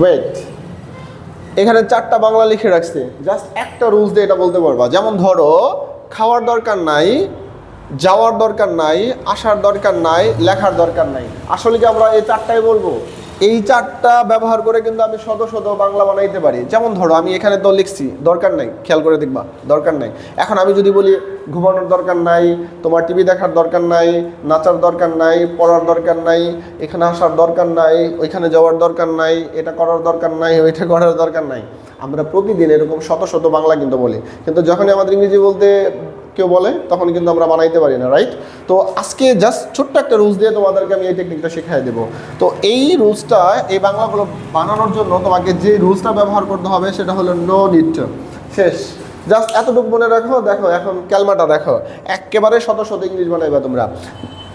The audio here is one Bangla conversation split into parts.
ওয়েট এখানে চারটা বাংলা লিখে রাখছে। জাস্ট একটা রুলস দিয়ে এটা বলতে পারবা। যেমন ধরো, খাওয়ার দরকার নাই, যাওয়ার দরকার নাই, আসার দরকার নাই, লেখার দরকার নাই। আসলে কি আমরা এই চারটাই বলব? এই চারটা ব্যবহার করে কিন্তু আমি শত শত বাংলা বানাইতে পারি। যেমন ধরো, আমি এখানে তো লিখছি, দরকার নাই, খেয়াল করে দেখবা, দরকার নাই। এখন আমি যদি বলি, ঘুমানোর দরকার নাই, তোমার টিভি দেখার দরকার নাই, নাচার দরকার নাই, পড়ার দরকার নাই, এখানে আসার দরকার নাই, ওইখানে যাওয়ার দরকার নাই, এটা করার দরকার নাই, ওইটা করার দরকার নাই। আমরা প্রতিদিন এরকম শত শত বাংলা কিন্তু বলি। কিন্তু যখনই আমাদের ইংরেজি বলতে কেউ বলে, তখন কিন্তু আমরা বানাইতে পারি না রাইট তো আজকে জাস্ট ছোট্ট একটা রুলস দিয়ে তোমাদেরকে আমি এই টেকনিকটা শেখাই দেবো। তো এই রুলসটা এই বাংলাগুলো বানানোর জন্য তোমাকে যে রুলসটা ব্যবহার করতে হবে, সেটা হলো নো নিট শেষ। জাস্ট এতটুকু মনে রাখো, দেখো, এখন ক্যালমাটা দেখো। একেবারে শত শত ইংলিশ বানাইবা তোমরা।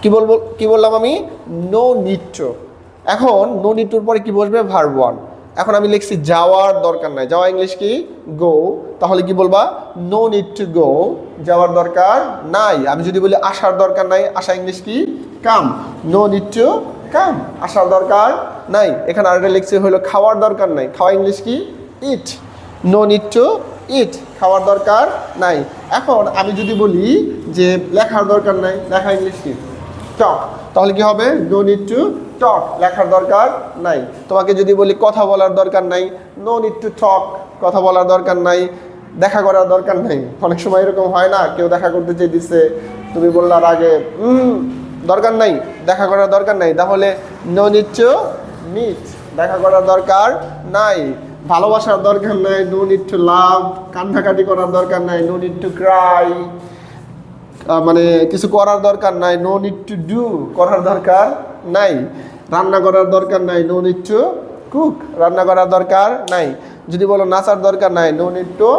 কি বলব, কি বললাম আমি? নো নিট এখন নো নিট্টুর পরে কি বসবে? ভার ওয়ান এখন আমি লিখছি যাওয়ার দরকার নাই। যাওয়া ইংলিশ কি? গো তাহলে কি বলবা? নো নিড টু গো যাওয়ার দরকার নাই। আমি যদি বলি আসার দরকার নাই, আসা ইংলিশ কি? Come no need to come আসার দরকার নাই। এখানে আরেকটা লিখছি হলো খাওয়ার দরকার নাই। খাওয়া ইংলিশ কি? Eat no need to eat খাওয়ার দরকার নাই। এখন আমি যদি বলি যে লেখার দরকার নাই, লেখা ইংলিশ কি? টক তাহলে কি হবে? নো নিড টু টক লেখার দরকার নাই। তোমাকে যদি বলি কথা বলার দরকার নাই নো নিড টু টক কথা বলার দরকার নাই দেখা করার দরকার নাই। অনেক সময় এরকম হয় না কেউ দেখা করতে চেয়ে দিচ্ছে তুমি বললার আগে "উম, দরকার নাই দেখা করার দরকার নাই। তাহলে নো নিড টু মিট দেখা করার দরকার নাই। ভালোবাসার দরকার নাই নো নিড টু লাভ কান্নাকাটি করার দরকার নাই নো নিড টু ক্রাই মানে কিছু করার দরকার নাই নো নিড টু ডু করার দরকার নাই। রান্না করার দরকার নাই নো নিড টু কুক রান্না করার দরকার নাই। যদি বলো নাচার দরকার নাই no need to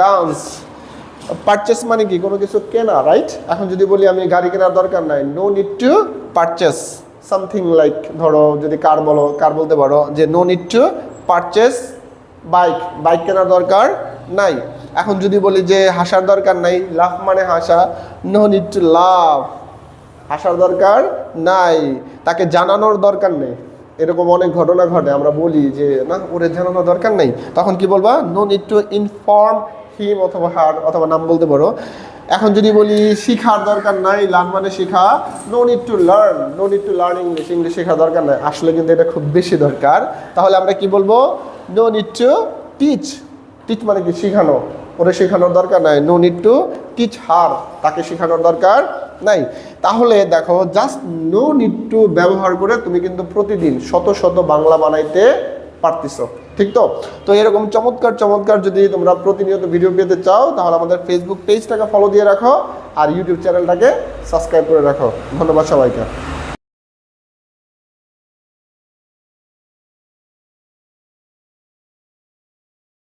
dance purchase মানে কি? কোনো কিছু কেনা রাইট এখন যদি বলি আমি গাড়ি কেনার দরকার নাই no need to purchase something like ধরো, যদি কার বলো কার বলতে পারো যে no need to purchase bike bike কেনার দরকার নাই। এখন যদি বলি যে হাসার দরকার নাই লাভ মানে হাসা নো নিড টু লাভ হাসার দরকার নাই, তাকে জানানোর দরকার নেই। এরকম অনেক ঘটনা ঘটে, আমরা বলি যে, না, ওরে জানানোর দরকার নেই। তখন কি বলবা? No need to inform him অথবা হার অথবা নাম বলতে পারো। এখন যদি বলি, শিখার দরকার নাই লার্ন মানে শেখা। No need to learn no need to learn English English শেখার দরকার নাই। আসলে কিন্তু এটা খুব বেশি দরকার। তাহলে আমরা কি বলব? No need to teach teach মানে কি? শেখানো। ওরে শেখানোর দরকার নাই। No need to teach her তাকে শেখানোর দরকার নাই। তাহলে দেখো জাস্ট নো নিড টু ব্যবহার করে তুমি কিন্তু প্রতিদিন শত শত বাংলা বানাইতে পারতেছো। ঠিক তো? তো এরকম চমৎকার চমৎকার যদি তোমরা প্রতিনিয়ত ভিডিও পেতে চাও, তাহলে আমাদের ফেসবুক পেজটাকে ফলো দিয়ে রাখো আর ইউটিউব চ্যানেলটাকে সাবস্ক্রাইব করে রাখো। ধন্যবাদ সবাইকে।